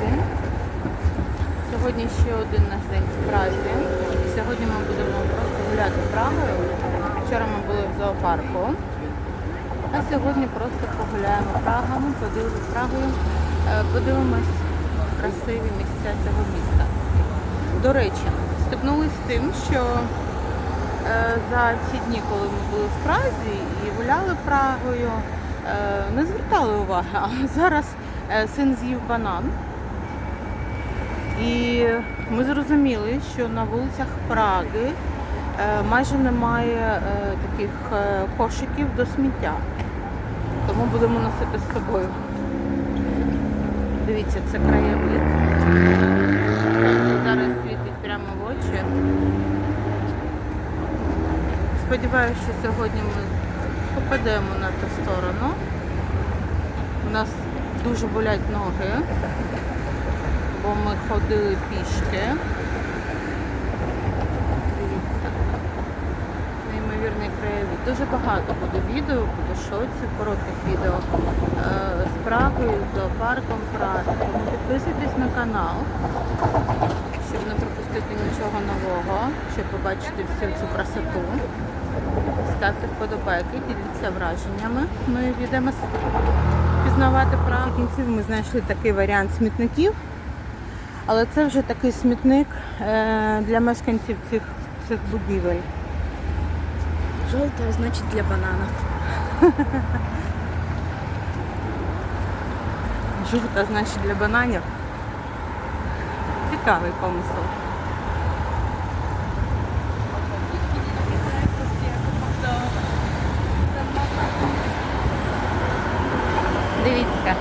магазин. Сьогодні ще один наш день в Празі. Сьогодні ми будемо просто гуляти Прагою. Вчора ми були в зоопарку. А сьогодні просто погуляємо Прагами, подивимось Прагою, е, подивимось красиві місця цього міста. До речі, стикнулися з тим, що е, за ці дні, коли ми були в Празі і гуляли Прагою, е, не звертали уваги, а зараз син з'їв банан. І ми зрозуміли, що на вулицях Праги е, майже немає е, таких е, кошиків до сміття. Тому будемо носити з собою. Дивіться, це краєвид. Зараз світить прямо в очі. Сподіваюся, що сьогодні ми попадемо на ту сторону. У нас дуже болять ноги, бо ми ходили пішки. Дивіться. Неймовірний краєвид. Дуже багато буде відео, буде шоців, коротких відео е, з Прагою, з зоопарком Праги. Тому підписуйтесь на канал, щоб не пропустити нічого нового, щоб побачити всю цю красоту. Ставте вподобайки, діліться враженнями. І йдемо пізнавати Прагу. В кінці ми знайшли такий варіант смітників, але це вже такий смітник е, для мешканців цих, цих будівель. Жовте значить для бананів. Жовта, значить, для бананів. Цікавий помисел. Дивіться.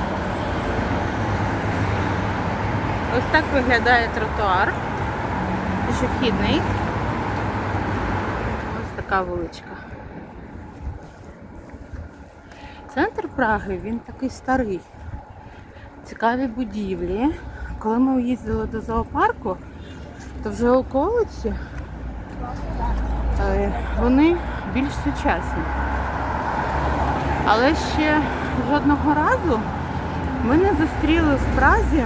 Ось так виглядає тротуар. Пішохідний. Ось така вуличка. Центр Праги, він такий старий. Цікаві будівлі. Коли ми їздили до зоопарку, то вже околиці е, вони більш сучасні. Але ще жодного разу ми не зустріли в Празі,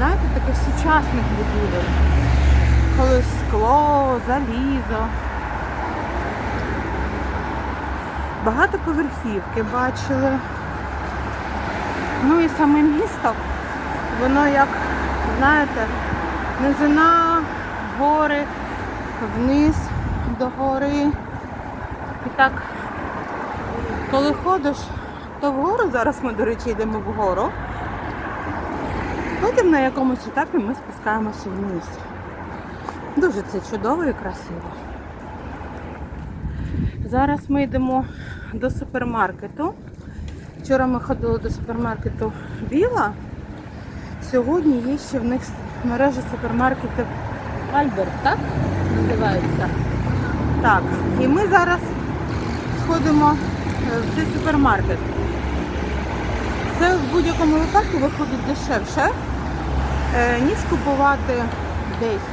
знаєте, таких сучасних будівель. Коли скло, залізо. Багатоповерхівки бачили. Ну і саме місто, воно як, знаєте, низина, гори, вниз до гори. І так, коли ходиш, то вгору, зараз ми, до речі, йдемо вгору. Потім на якомусь етапі ми спускаємося вниз. Дуже це чудово і красиво. Зараз ми йдемо до супермаркету. Вчора ми ходили до супермаркету Біла. Сьогодні є ще в них мережа супермаркетів Альберт, так? Називається. Так. І ми зараз сходимо е, в цей супермаркет. Це в будь-якому випадку виходить дешевше, ніж купувати десь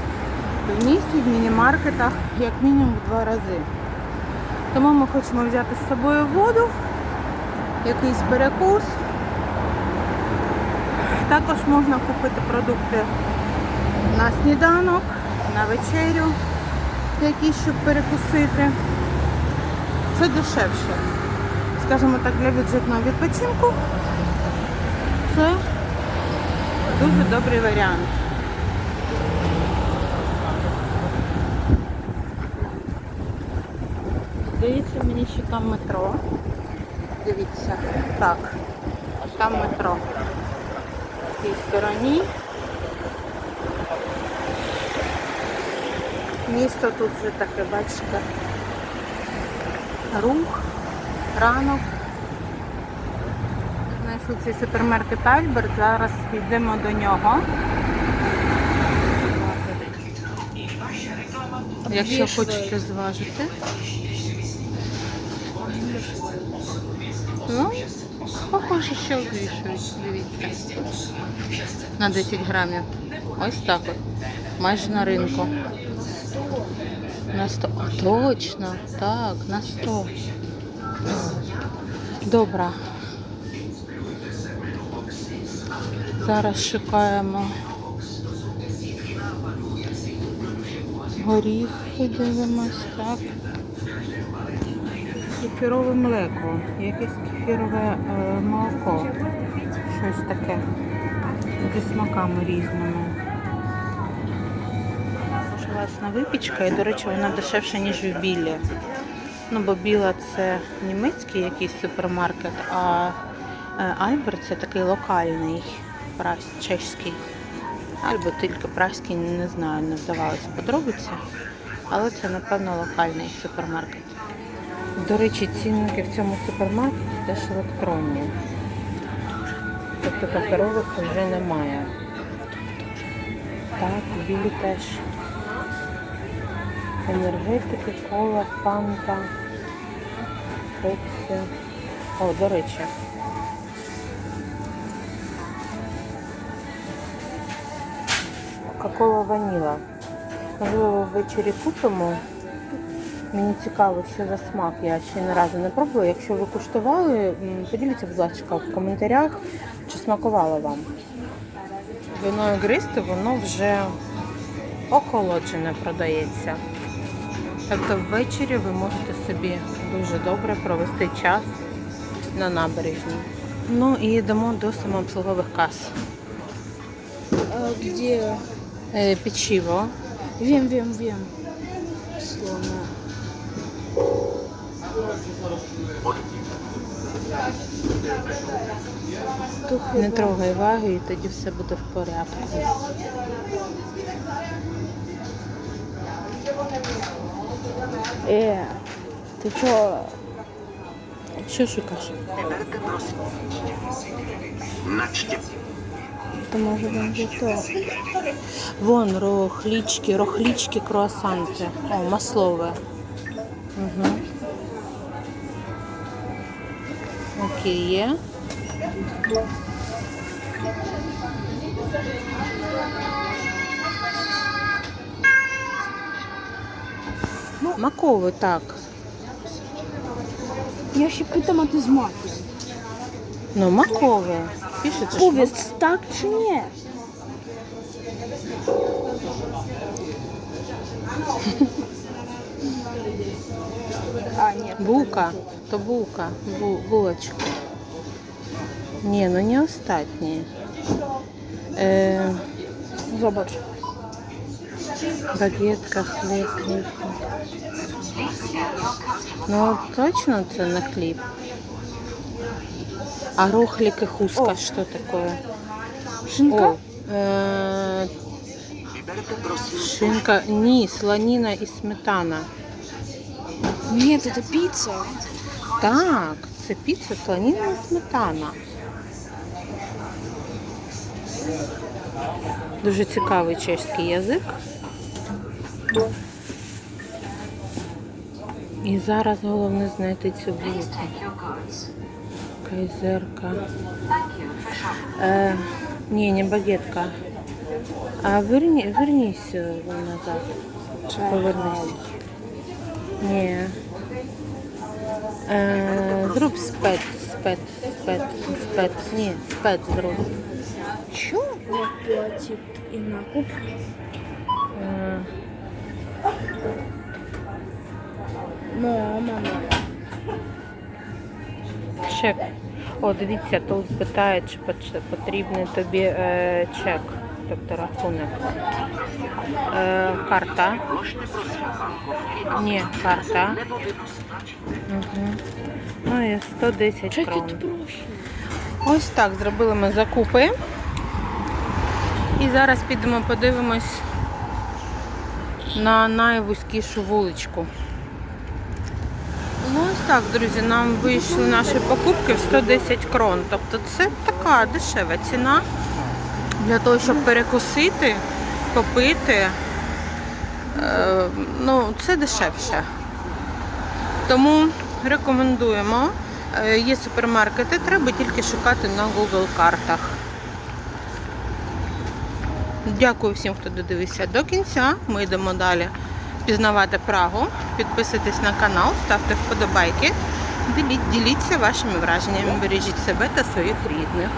в місті, в міні-маркетах, як мінімум в два рази. Тому ми хочемо взяти з собою воду якийсь перекус. Також можна купити продукти на сніданок, на вечерю, якісь, щоб перекусити. Це дешевше. Скажімо так, для бюджетного відпочинку це дуже добрий варіант. Здається, мені що там метро. Дивіться, так, там метро. В цій стороні. Місто тут вже таке, бачите, рух, ранок. Знайшли цей супермаркет Альберт, зараз йдемо до нього. Якщо хочете зважити. Ну, похоже, що вішають, дивіться. На 10 грамів. Ось так от. Майже на ринку. На 100. О, точно, так, на 100. Добре. Зараз шукаємо горіхи, дивимось, так. Кефірове млеко, якесь кефірове е, молоко. Щось таке. Зі смаками різними. Дуже класна випічка і, до речі, вона дешевша, ніж в білі. Ну, бо біла це німецький якийсь супермаркет, а е, Альбер це такий локальний, прас- чеський. Або тільки праський, не знаю, не вдавалося подробиці. Але це, напевно, локальний супермаркет. До речі, цінники в цьому супермаркеті теж електронні. Тобто паперових вже немає. Так, білі теж. Енергетики, кола, фанта, пепсі. О, до речі. Кока-кола ваніла. Можливо, ввечері купимо. Мені цікаво, що за смак. Я ще ні разу не пробувала. Якщо ви куштували, поділіться, будь ласка, в коментарях, чи смакувало вам. Вино ігристе, воно вже охолоджене продається. Тобто ввечері ви можете собі дуже добре провести час на набережні. Ну і йдемо до самообслугових кас. Е, Печиво. Вем, вем, вем. Слона. Не трогай ваги і тоді все буде в порядку. Э, ты чё? Що шукаєш? Начте. Это может быть то. Вон рохлічки, рохлічки, круасанти. О, маслове. Угу. Окей, є. Макове, так. Я ще питам, а ти з матом. Ну, макове. Пишеться, що Повість так чи ні? А, ні. Булка, то булка, бу, булочка. Ні, ну не остатні. Е, Зобач. багетка, хліб, хліб. Ну, точно це на хліб. А рохлик и хуска, О. что такое? Шинка? О, е, шинка, ні, слоніна і сметана. Нет, это пицца. Так, це піца, слоніна і сметана. Дуже цікавий чеський язик. І зараз головне знайти цю булку. Кайзерка. Е, ні, не багетка. А верні, вернись е, назад. Повернись. Ні. Е, зроб спет, спет, спет, спет. Ні, спет зроб. Чё? Вот платит и накуп. Е, Мама, мама. Чек. О, дивіться, тут питає, чи потрібний тобі е, чек, тобто рахунок. Е, карта. Ні, карта. Угу. Ну і 110 Чеки крон. Ось так зробили ми закупи. І зараз підемо подивимось на найвузькішу вуличку. Ну ось так, друзі, нам вийшли наші покупки в 110 крон. Тобто це така дешева ціна для того, щоб перекусити, попити. Е, ну, це дешевше. Тому рекомендуємо. Е, Є супермаркети, треба тільки шукати на Google картах. Дякую всім, хто додивився до кінця. Ми йдемо далі пізнавати Прагу. Підписуйтесь на канал, ставте вподобайки, діліться вашими враженнями, бережіть себе та своїх рідних.